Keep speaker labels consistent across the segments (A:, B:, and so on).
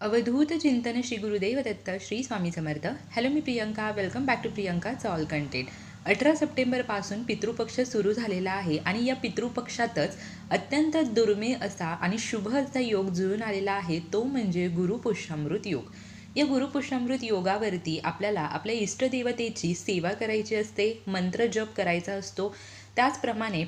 A: अवधूत चिंतन श्री गुरुदेव दत्त श्री स्वामी समर्थ. हॅलो मी Priyanka. Welcome back to प्रियंकाच ऑल कंटेंट अठरा सप्टेंबरपासून पितृपक्ष सुरू झालेला आहे आणि या पितृपक्षातच अत्यंत दुर्मिळ असा आणि शुभ असा योग जुळून आलेला आहे तो म्हणजे गुरुपुष्यामृत योग. या गुरुपुष्यामृत योगावरती आपल्याला आपल्या इष्टदेवतेची सेवा करायची असते मंत्र जप करायचा असतो. त्याचप्रमाणे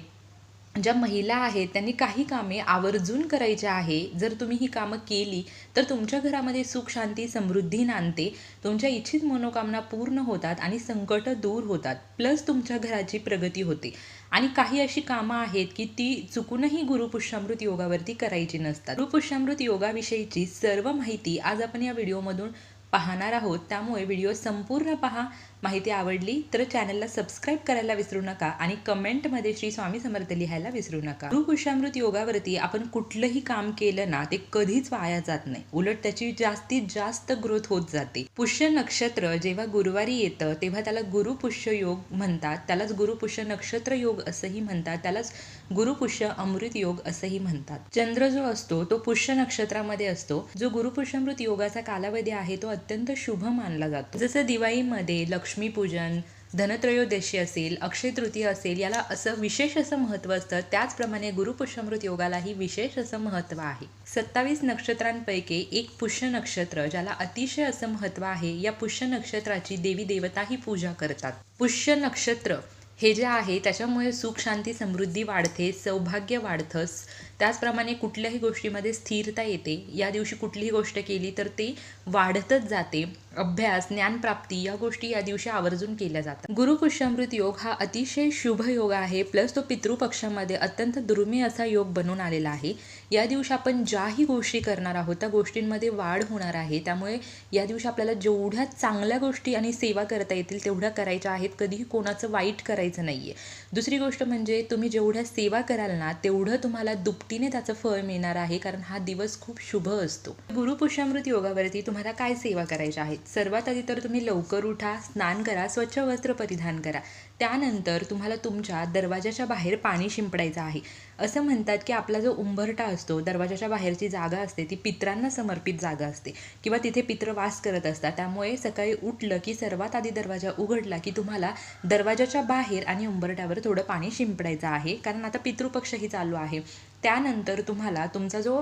A: ज्या महिला आहेत त्यांनी काही कामे आवर्जून करायची आहे. जर तुम्ही ही कामं केली तर तुमच्या घरामध्ये सुख शांती समृद्धी नांदते. तुमच्या इच्छित मनोकामना पूर्ण होतात आणि संकट दूर होतात. प्लस तुमच्या घराची प्रगती होते. आणि काही अशी कामं आहेत की ती चुकूनही गुरुपुष्यामृत योगावरती करायची नसतात. गुरुपुष्यामृत योगाविषयीची सर्व माहिती आज आपण या व्हिडिओमधून पाहणार आहोत. त्यामुळे व्हिडिओ संपूर्ण पहा. माहिती आवडली तर चॅनलला सबस्क्राईब करायला विसरू नका आणि कमेंटमध्ये श्री स्वामी समर्थ लिहायला विसरू नका. गुरुपुष्यामृत योगावरती आपण कुठलंही काम केलं ना ते कधीच वाया जात नाही. उलट त्याची जास्तीत जास्त ग्रोथ होत जाते. पुष्य नक्षत्र जेव्हा गुरुवारी येतं तेव्हा त्याला गुरुपुष्य योग म्हणतात. त्यालाच गुरुपुष्य नक्षत्र योग असंही म्हणतात. त्यालाच गुरुपुष्य अमृत योग असंही म्हणतात. चंद्र जो असतो तो पुष्य नक्षत्रामध्ये असतो. जो गुरुपुष्यमृत योगाचा कालावधी आहे तो अत्यंत शुभ मानला जातो. जसं दिवाळीमध्ये लक्ष्मीपूजन धनत्रयोदशी असेल अक्षय तृतीय असेल याला असं विशेष असं महत्त्व असतं. त्याचप्रमाणे गुरुपुष्यमृत योगालाही विशेष असं महत्त्व आहे. सत्तावीस नक्षत्रांपैकी एक पुष्य नक्षत्र ज्याला अतिशय असं महत्त्व आहे या पुष्य नक्षत्राची देवी देवताही पूजा करतात. पुष्य नक्षत्र हे जे आहे त्याच्यामुळे सुख शांती समृद्धी वाढते सौभाग्य वाढतंच. त्याचप्रमाणे कुठल्याही गोष्टीमध्ये स्थिरता येते. या दिवशी कुठलीही गोष्ट केली तर ते वाढतच जाते. अभ्यास ज्ञानप्राप्ती या गोष्टी या दिवशी आवर्जून केल्या जातात. गुरुपुष्यामृत योग हा अतिशय शुभ योग आहे. प्लस तो पितृपक्षामध्ये अत्यंत दुर्मिळ असा योग बनून आलेला आहे. या दिवशी आपण ज्याही गोष्टी करणार आहोत त्या गोष्टींमध्ये वाढ होणार आहे. त्यामुळे या दिवशी आपल्याला जेवढ्या चांगल्या गोष्टी आणि सेवा करता येतील तेवढ्या करायच्या आहेत. कधीही कोणाचं वाईट करायचं नाही आहे दुसरी गोष्ट म्हणजे तुम्ही जेवढ्या सेवा कराल ना तेवढं तुम्हाला दुपटीने त्याचं फळ मिळणार आहे कारण हा दिवस खूप शुभ असतो. गुरुपुष्यामृत योगावरती तुम्हाला काय सेवा करायच्या आहेत? सर्वात आधी तर तुम्ही लवकर उठा स्नान करा स्वच्छ वस्त्र परिधान करा. त्यानंतर तुम्हाला तुमच्या दरवाजाच्या बाहेर पाणी शिंपडायचं आहे. असं म्हणतात की आपला जो उंबरटा असतो दरवाजाच्या बाहेरची जागा असते ती पित्रांना समर्पित जागा असते किंवा तिथे पित्र वास करत असतात. त्यामुळे सकाळी उठलं की सर्वात आधी दरवाजा उघडला की तुम्हाला दरवाजाच्या बाहेर आणि उंबरट्यावर थोडं पाणी शिंपडायचं आहे. कारण आता पितृपक्षही चालू आहे. त्यानंतर तुम्हाला तुमचा जो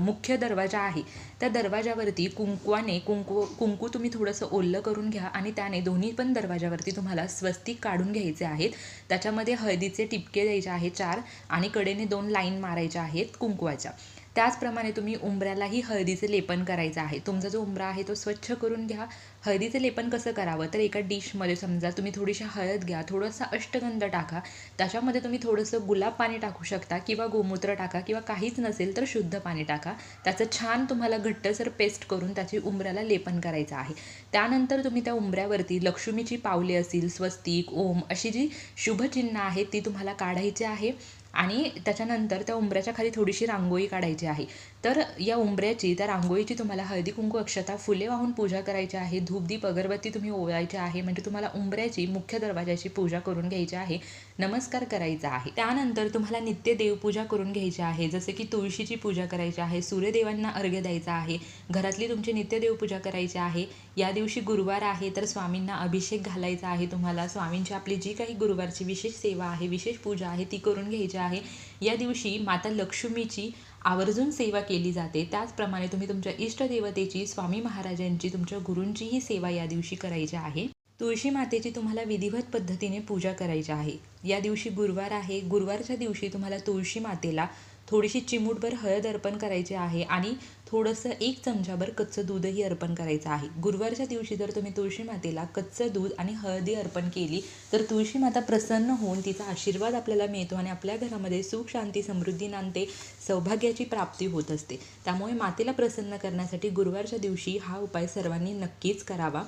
A: मुख्य दरवाजा आहे त्या दरवाजावरती कुंकवाने कुंकू कुंकू तुम्ही थोडंसं ओल्लं करून घ्या आणि त्याने दोन्ही पण दरवाजावरती तुम्हाला स्वस्तिक काढून घ्यायचे आहेत. त्याच्यामध्ये हळदीचे टिपके द्यायचे आहेत चार आणि कडेने दोन लाईन मारायच्या आहेत कुंकवाच्या. त्याचप्रमाणे तुम्ही उंबऱ्यालाही हळदीचं लेपन करायचं आहे. तुमचा जो उंबरा आहे तो स्वच्छ करून घ्या. हळदीचं लेपन कसं करावं? तर एका डिशमध्ये समजा तुम्ही थोडीशी हळद घ्या थोडंसं अष्टगंध टाका. त्याच्यामध्ये तुम्ही थोडंसं गुलाब पाणी टाकू शकता किंवा गोमूत्र टाका किंवा काहीच नसेल तर शुद्ध पाणी टाका. त्याचं छान तुम्हाला घट्टसर पेस्ट करून त्याची उंबऱ्याला लेपन करायचं आहे. त्यानंतर तुम्ही त्या उंबऱ्यावरती लक्ष्मीची पावले असतील स्वस्तिक ओम अशी जी शुभचिन्ह आहेत ती तुम्हाला काढायची आहे. आणि त्याच्यानंतर त्या उंबऱ्याच्या खाली थोडीशी रांगोळी काढायची आहे. तर या उंबऱ्याची त्या रांगोळीची तुम्हाला हळदी कुंकू अक्षता फुले वाहून पूजा करायची आहे. धूपदीप अगरबत्ती तुम्ही ओवायची आहे. म्हणजे तुम्हाला उंबऱ्याची मुख्य दरवाजाची पूजा करून घ्यायची आहे. नमस्कार करायचा आहे. त्यानंतर तुम्हाला नित्य देवपूजा करून घ्यायची आहे. जसे की तुळशीची पूजा करायची आहे सूर्यदेवांना अर्घ्य द्यायचा आहे घरातली तुमची नित्य देवपूजा करायची आहे. या दिवशी गुरुवार आहे तर स्वामींना अभिषेक घालायचा आहे. तुम्हाला स्वामींची आपली जी काही गुरुवारची विशेष सेवा आहे विशेष पूजा आहे ती करून घ्यायची आहे. या दिवशी माता लक्ष्मीची आवर्जून सेवा केली जाते. त्याचप्रमाणे तुम्ही तुमच्या इष्टदेवतेची स्वामी महाराजांची तुमच्या गुरूंचीही सेवा या दिवशी करायची आहे. तुळशी मातेची तुम्हाला विधिवत पद्धतीने पूजा करायची आहे. या दिवशी गुरुवार आहे. गुरुवारच्या दिवशी तुम्हाला तुळशी मातेला थोडीशी चिमूटभर हळद अर्पण करायची आहे आणि थोडंसं एक चमचाभर कच्चं दूधही अर्पण करायचं आहे. गुरुवारच्या दिवशी जर तुम्ही तुळशी मातेला कच्चं दूध आणि हळदी अर्पण केली तर तुळशी माता प्रसन्न होऊन तिचा आशीर्वाद आपल्याला मिळतो आणि आपल्या घरामध्ये सुख शांती समृद्धी नांदते सौभाग्याची प्राप्ती होत असते. त्यामुळे मातेला प्रसन्न करण्यासाठी गुरुवारच्या दिवशी हा उपाय सर्वांनी नक्कीच करावा.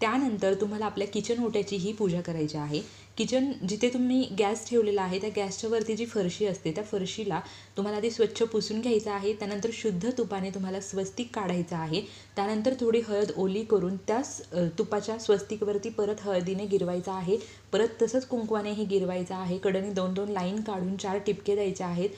A: त्यानंतर तुम्हाला आपल्या किचन ओट्याची ही पूजा करायची आहे. किचन जिथे तुम्ही गॅस ठेवलेला आहे त्या गॅसच्या वरती जी फरशी असते त्या फरशीला तुम्हाला आधी स्वच्छ पुसून घ्यायचं आहे. त्यानंतर शुद्ध तुपाने तुम्हाला स्वस्तिक काढायचं आहे. त्यानंतर थोडी हळद ओली करून त्याच तुपाच्या स्वस्तिकवरती परत हळदीने गिरवायचं आहे. परत तसंच कुंकवानेही गिरवायचं आहे. कडनी दोन दोन लाईन काढून चार टिपके द्यायचे आहेत.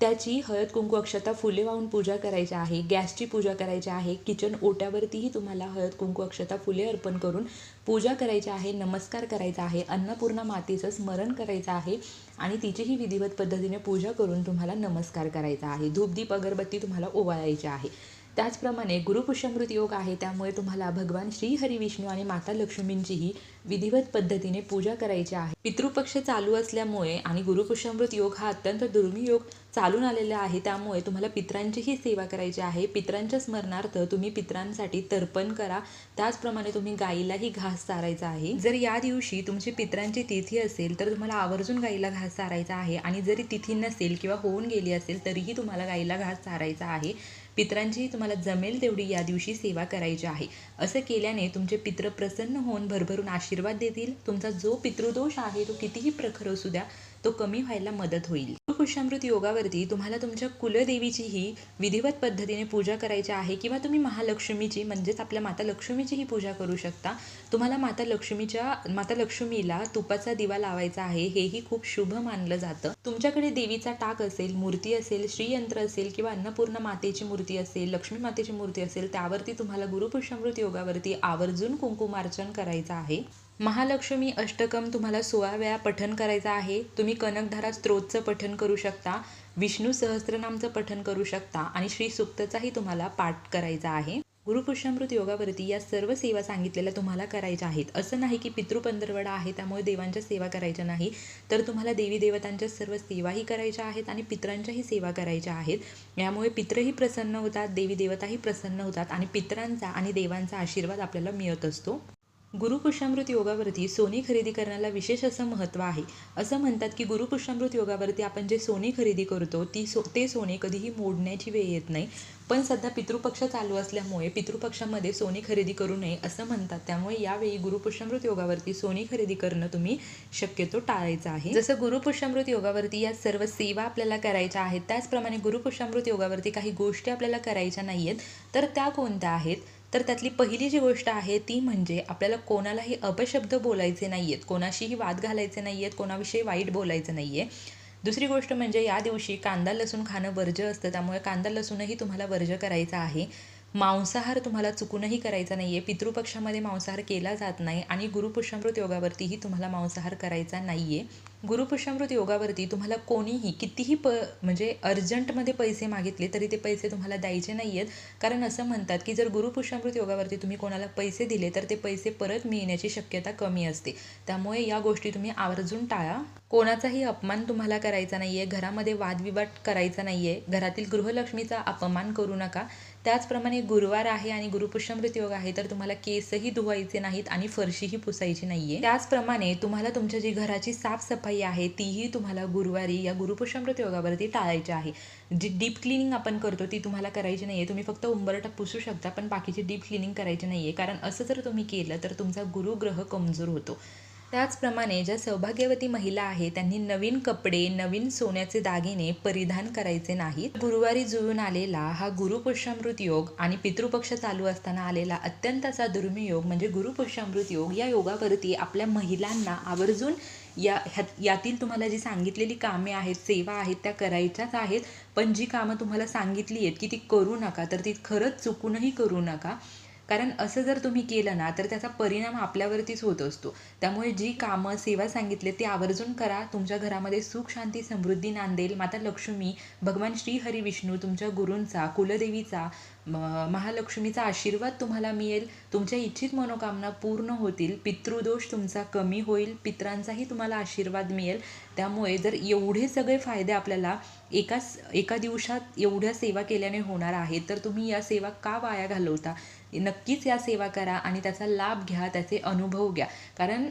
A: त्याची हळद कुंकू अक्षता फुले वाहून पूजा करायची आहे गॅसची पूजा करायची आहे किचन ओट्यावरतीही तुम्हाला हळद कुंकू अक्षता फुले अर्पण करून पूजा करायची आहे नमस्कार करायचा आहे अन्नपूर्णा मातेचं स्मरण करायचं आहे आणि तिचीही विधिवत पद्धतीने पूजा करून तुम्हाला नमस्कार करायचा आहे. धूपदीप अगरबत्ती तुम्हाला ओवाळायची आहे. त्याचप्रमाणे गुरुपुष्यमृत योग आहे त्यामुळे तुम्हाला भगवान श्री हरी विष्णू आणि माता लक्ष्मींचीही विधिवत पद्धतीने पूजा करायची आहे. पितृपक्ष चालू असल्यामुळे आणि गुरुपुष्यमृत योग हा अत्यंत दुर्मिळ योग चालून आलेला आहे त्यामुळे तुम्हाला पित्रांचीही सेवा करायची आहे. पित्रांच्या स्मरणार्थ तुम्ही पित्रांसाठी तर्पण करा. त्याचप्रमाणे तुम्ही गाईलाही घास चारायचा आहे. जर या दिवशी तुमची पित्रांची तिथी असेल तर तुम्हाला आवर्जून गाईला घास चारायचा आहे. आणि जरी तिथी नसेल किंवा होऊन गेली असेल तरीही तुम्हाला गाईला घास चारायचा आहे. पित्रांची तुम्हाला जमेल तेवढी या दिवशी सेवा करायची आहे. असं केल्याने तुमचे पित्र प्रसन्न होऊन भरभरून आशीर्वाद देतील. तुमचा जो पितृदोष आहे तो कितीही प्रखर असू द्या तो कमी व्हायला मदत होईल. पुष्यामृत योगावरती तुम्हाला तुमच्या कुलदेवीचीही विधिवत पद्धतीने पूजा करायची आहे किंवा तुम्ही महालक्ष्मीची म्हणजेच आपल्या माता लक्ष्मीचीही पूजा करू शकता. तुम्हाला माता लक्ष्मीच्या माता लक्ष्मीला तुपाचा दिवा लावायचा आहे हेही खूप शुभ मानलं जातं. तुमच्याकडे देवीचा टाक असेल मूर्ती असेल श्रीयंत्र असेल किंवा अन्नपूर्णा मातेची मूर्ती असेल लक्ष्मी मातेची मूर्ती असेल त्यावरती तुम्हाला गुरुपुष्यामृत योगावरती आवर्जून कुंकुमार्चन करायचं आहे. महालक्ष्मी अष्टकम तुम्हाला सोळा वेळा पठन करायचं आहे. तुम्ही कनकधारा स्त्रोतचं पठन करू शकता. विष्णू सहस्त्रनामचं पठन करू शकता. आणि श्री सुक्तचाही तुम्हाला पाठ करायचा आहे. गुरुपुष्यामृत योगावरती या सर्व सेवा सांगितलेल्या तुम्हाला करायच्या आहेत. असं नाही की पितृपंधरवडा आहे त्यामुळे देवांच्या सेवा करायच्या नाही. तर तुम्हाला देवी देवतांच्या सर्व सेवाही करायच्या आहेत आणि पित्रांच्याही सेवा करायच्या आहेत. यामुळे पित्रही प्रसन्न होतात देवी देवताही प्रसन्न होतात आणि पित्रांचा आणि देवांचा आशीर्वाद आपल्याला मिळत असतो. गुरुपुष्यामृत योगावरती सोने खरेदी करण्याला विशेष असं महत्त्व आहे. असं म्हणतात की गुरुपुष्यामृत योगावरती आपण जे सोने खरेदी करतो ती सो ते सोने कधीही मोडण्याची वेळ येत नाही. पण सध्या पितृपक्ष चालू असल्यामुळे पितृपक्षामध्ये सोने खरेदी करू नये असं म्हणतात. त्यामुळे यावेळी गुरुपुष्यामृत योगावरती सोने खरेदी करणं तुम्ही शक्यतो टाळायचं आहे. जसं गुरुपुष्यामृत योगावरती या सर्व सेवा आपल्याला करायच्या आहेत त्याचप्रमाणे गुरुपुष्यामृत योगावरती काही गोष्टी आपल्याला करायच्या नाही आहेत तर त्या कोणत्या आहेत? तर त्यातली पहिली जी गोष्ट आहे ती म्हणजे आपल्याला कोणालाही अपशब्द बोलायचे नाही आहेत कोणाशीही वाद घालायचे नाही आहेत कोणाविषयी वाईट बोलायचं नाही आहे दुसरी गोष्ट म्हणजे या दिवशी कांदा लसूण खाणं वर्ज्य असतं त्यामुळे कांदा लसूणही तुम्हाला वर्ज्य करायचा आहे. मांसाहार तुम्हाला चुकूनही करायचा नाही आहे पितृपक्षामध्ये मांसाहार केला जात नाही आणि गुरुपुष्यामृत योगावरतीही तुम्हाला मांसाहार करायचा नाही आहे गुरुपुष्यामृत योगावरती तुम्हाला कोणीही कितीही प म्हणजे अर्जंटमध्ये पैसे मागितले तरी ते पैसे तुम्हाला द्यायचे नाही आहेत कारण असं म्हणतात की जर गुरुपुष्यामृत योगावरती तुम्ही कोणाला पैसे दिले तर ते पैसे परत मिळण्याची शक्यता कमी असते. त्यामुळे या गोष्टी तुम्ही आवर्जून टाळा. कोणाचाही अपमान तुम्हाला करायचा नाही आहे घरामध्ये वादविवाद करायचा नाही आहे घरातील गृहलक्ष्मीचा अपमान करू नका. त्याचप्रमाणे गुरुवार आहे आणि गुरुपुष्यामृत योग आहे तर तुम्हाला केसही धुवायचे नाहीत आणि फरशीही पुसायची नाही आहे त्याचप्रमाणे तुम्हाला तुमच्या जी घराची साफसफाई आहे तीही तुम्हाला गुरुवारी या गुरुपुष्यामृत योगावरती टाळायची आहे. जी डीप क्लिनिंग आपण करतो ती तुम्हाला करायची नाहीये. तुम्ही फक्त उंबरटा पुसू शकता पण बाकीची डीप क्लिनिंग करायची नाहीये. कारण असं जर तुम्ही केलं तर तुमचा गुरुग्रह कमजोर होतो. त्याचप्रमाणे ज्या सौभाग्यवती महिला आहेत त्यांनी नवीन कपडे नवीन सोन्याचे दागिने परिधान करायचे नाहीत. गुरुवारी जुळून आलेला हा गुरुपुष्यामृत योग आणि पितृपक्ष चालू असताना आलेला अत्यंत असा दुर्मियोग म्हणजे गुरुपुष्यामृत योग या योगावरती आपल्या महिलांना आवर्जून या ह्यात यातील तुम्हाला जी सांगितलेली कामे आहेत सेवा आहेत त्या करायच्याच आहेत. पण जी कामं तुम्हाला सांगितली आहेत की ती करू नका तर ती खरंच चुकूनही करू नका. कारण असं जर तुम्ही केलं ना तर त्याचा परिणाम आपल्यावरतीच होत असतो. त्यामुळे जी कामं सेवा सांगितले ते आवर्जून करा. तुमच्या घरामध्ये सुख शांती समृद्धी नांदेल. माता लक्ष्मी भगवान श्री हरी विष्णू तुमच्या गुरूंचा कुलदेवीचा महालक्ष्मीचा आशीर्वाद तुम्हाला मिळेल. तुमच्या इच्छित मनोकामना पूर्ण होतील. पितृदोष तुमचा कमी होईल. पित्रांचाही तुम्हाला आशीर्वाद मिळेल. त्यामुळे जर एवढे सगळे फायदे आपल्याला एकाच एका दिवसात एवढ्या सेवा केल्याने होणार आहेत तर तुम्ही या सेवा का वाया घालवता? नक्कीच या सेवा करा आणि त्याचा लाभ घ्या त्याचे अनुभव घ्या. कारण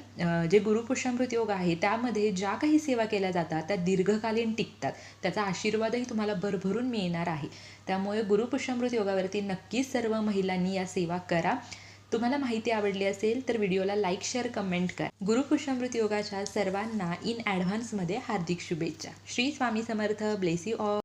A: जे गुरुपुष्यामृत योग आहे त्यामध्ये ज्या काही सेवा केल्या जातात त्या दीर्घकालीन टिकतात. त्याचा आशीर्वादही तुम्हाला भरभरून मिळणार आहे. त्यामुळे गुरुपुष्यामृत योगावरती नक्कीच सर्व महिलांनी या सेवा करा. तुम्हाला माहिती आवडली असेल तर व्हिडिओला लाईक शेअर कमेंट करा. गुरुपुष्यामृत योगाच्या सर्वांना इन ॲडव्हान्समध्ये हार्दिक शुभेच्छा. श्री स्वामी समर्थ. Blessed of